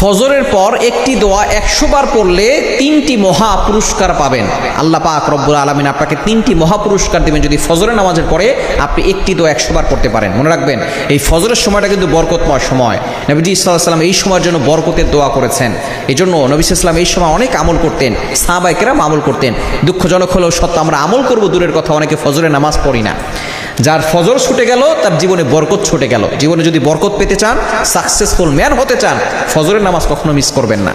ফজরের পর একটি দোয়া একশো বার পড়লে তিনটি মহা পুরস্কার পাবেন। আল্লাহ পাক রব্বুল আলমিন আপনাকে তিনটি মহা পুরস্কার দেবেন যদি ফজরের নামাজের পরে আপনি একটি দোয়া একশো বার পড়তে পারেন। মনে রাখবেন, এই ফজরের সময়টা কিন্তু বরকতময় সময়। নবীজি ইসলাম এই সময়ের জন্য বরকতের দোয়া করেছেন। এই জন্য নবী ইসলাম এই সময় অনেক আমল করতেন সাহাবাইকেরাম আমল করতেন। দুঃখজনক হলেও সত্য, আমরা আমল করব দূরের কথা, অনেকে ফজরের নামাজ পড়ি না। যার ফজর ছুটে গেল, তার জীবনে বরকত ছুটে গেল। জীবনে যদি বরকত পেতে চান সাকসেসফুল ম্যান হতে চান, ফজরের নামাজ কখনো মিস করবেন না।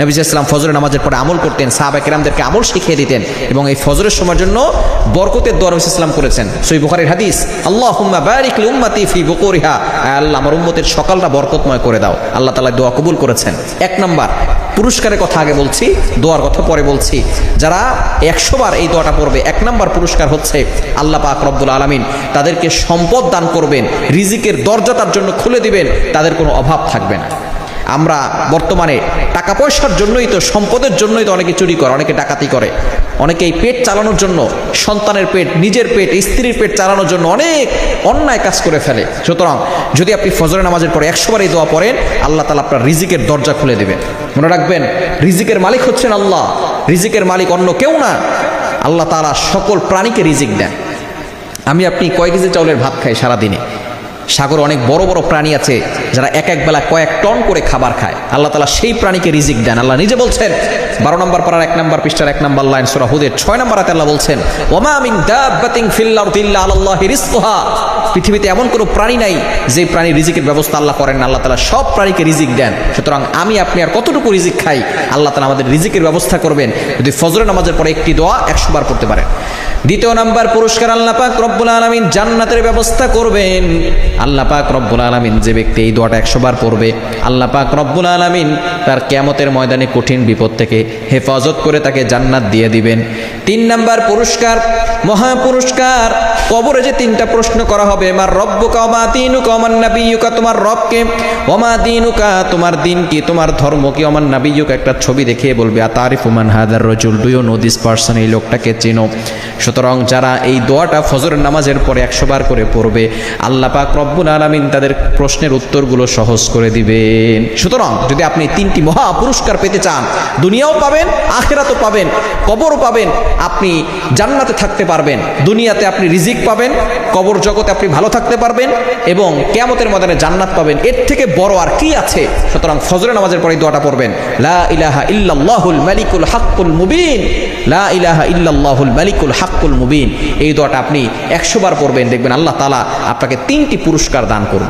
নবী ইসলাম ফজরের নামাজের পরে আমল করতেন, সাহাবা কিরামদেরকে আমল শিখিয়ে দিতেন এবং এই ফজরের সময়ের জন্য বরকতের দোয়া নবী ইসলাম করেছেন। সই বুখারির হাদিস আল্লাহ হুম্মা বারিক উম্মতি ফি বুকুরিহা আল্লাহ আমার উম্মতের সকালটা বরকতময় করে দাও। আল্লাহ তাআলা দোয়া কবুল করেছেন। এক নাম্বার পুরস্কারের কথা আগে বলছি, দোয়ার কথা পরে বলছি। যারা একশোবার এই দোয়াটা পড়বে, এক নম্বর পুরস্কার হচ্ছে আল্লাহ পাক রব্দুল আলমিন। তাদেরকে সম্পদ দান করবেন, রিজিকের দরজা তার জন্য খুলে দিবেন, তাদের কোনো অভাব থাকবে না। আমরা বর্তমানে টাকা পয়সার জন্যই তো, সম্পদের জন্যই তো অনেকে চুরি করে, অনেকে ডাকাতি করে। অনেকে এই পেট চালানোর জন্য, সন্তানের পেট, নিজের পেট, স্ত্রীর পেট চালানোর জন্য অনেক অন্যায় কাজ করে ফেলে। সুতরাং যদি আপনি ফজরের নামাজের পরে একশো বার এই দোয়া পড়েন, আল্লাহ তালা আপনার রিজিকের দরজা খুলে দেবেন। মনে রাখবেন, রিজিকের মালিক হচ্ছেন আল্লাহ। রিজিকের মালিক অন্য কেউ না। আল্লাহ তালা সকল প্রাণীকে রিজিক দেন। আমি আপনি কয় কেজি চাউলের ভাত খাই সারাদিনে? সাগরে অনেক বড় বড় প্রাণী আছে, যারা এক এক বেলা কয়েক টন করে খাবার খায়। আল্লাহ তালা সেই প্রাণীকে রিজিক দেন। আল্লাহ নিজে বলছেন, বারো নম্বর পাড়ার এক নম্বর পৃষ্ঠার এক নম্বর লাইন সুরা হুদের ছয় নম্বর হাতে আল্লাহ বলছেন, ওমা মিন দাব্বাতিন ফিল আরদি ইল্লা আলাল্লাহি পৃথিবীতে এমন কোনো প্রাণী নাই, যে প্রাণী রিজিকের ব্যবস্থা আল্লাহ করেন আল্লাহ তালা সব প্রাণীকে রিজিক দেন। সুতরাং আমি, আপনি আর কতটুকু রিজিক খাই, আল্লাহ তালা আমাদের রিজিকের ব্যবস্থা করবেন। যদি ফজরের নামাজের পরে একটি দোয়া একশো বার করতে পারেন। দ্বিতীয় নাম্বার পুরস্কার আল্লাহ পাক রব্বুল আলমিন জান্নাতের ব্যবস্থা করবেন। আল্লাহ পাক রব্বুল আলমিন যে ব্যক্তি এই দোয়াটা একশো বার পড়বে, আল্লাহ পাক রব্বুল আলমিন তার ক্যামতের ময়দানে কঠিন বিপদ থেকে হেফাজত করে তাকে জান্নাত দিয়ে দিবেন। তিন নাম্বার পুরস্কার মহা পুরস্কার কবরে যে তিনটা প্রশ্ন করা হবে, মার রব্বুকা অমা দিনুকা অমান নাবিয়ুকা, তোমার রবকে? অমা দিনুকা, তোমার দিন কি, তোমার ধর্ম কি? অমান নাবিয়ুকা, একটা ছবি দেখিয়ে বলবে আ তারিফ উমান হাদার রজুল do you know this person, এই লোকটাকে চেনো। সুতরাং যারা এই দোয়াটা ফজরের নামাজের পরে একশো বার করে পড়বে, আল্লাহ পাক রব্বুল আলমিন তাদের প্রশ্নের উত্তরগুলো সহজ করে দিবেন। সুতরাং যদি আপনি তিনটি মহা পুরস্কার পেতে চান, দুনিয়াও পাবেন, আখেরাতও পাবেন, কবরও পাবেন আপনি জান্নাতে থাকতে পারবেন, দুনিয়াতে আপনি রিজিক পাবেন, কবর জগতে আপনি ভালো থাকতে পারবেন এবং কেয়ামতের ময়দানে জান্নাত পাবেন। এর থেকে বড় আর কি আছে? সুতরাং ফজরের নামাজের পরে দোয়াটা পড়বেন। লা ইলাহা ইল্লাল্লাহুল মালিকুল হাক্কুল মুবিন। লা ইলাহা ইল্লাল্লাহুল মালিকুল হাক্কুল মুবিন। এই দোয়াটা আপনি একশো বার পড়বেন, দেখবেন আল্লাহ তালা আপনাকে তিনটি পুরস্কার দান করবে।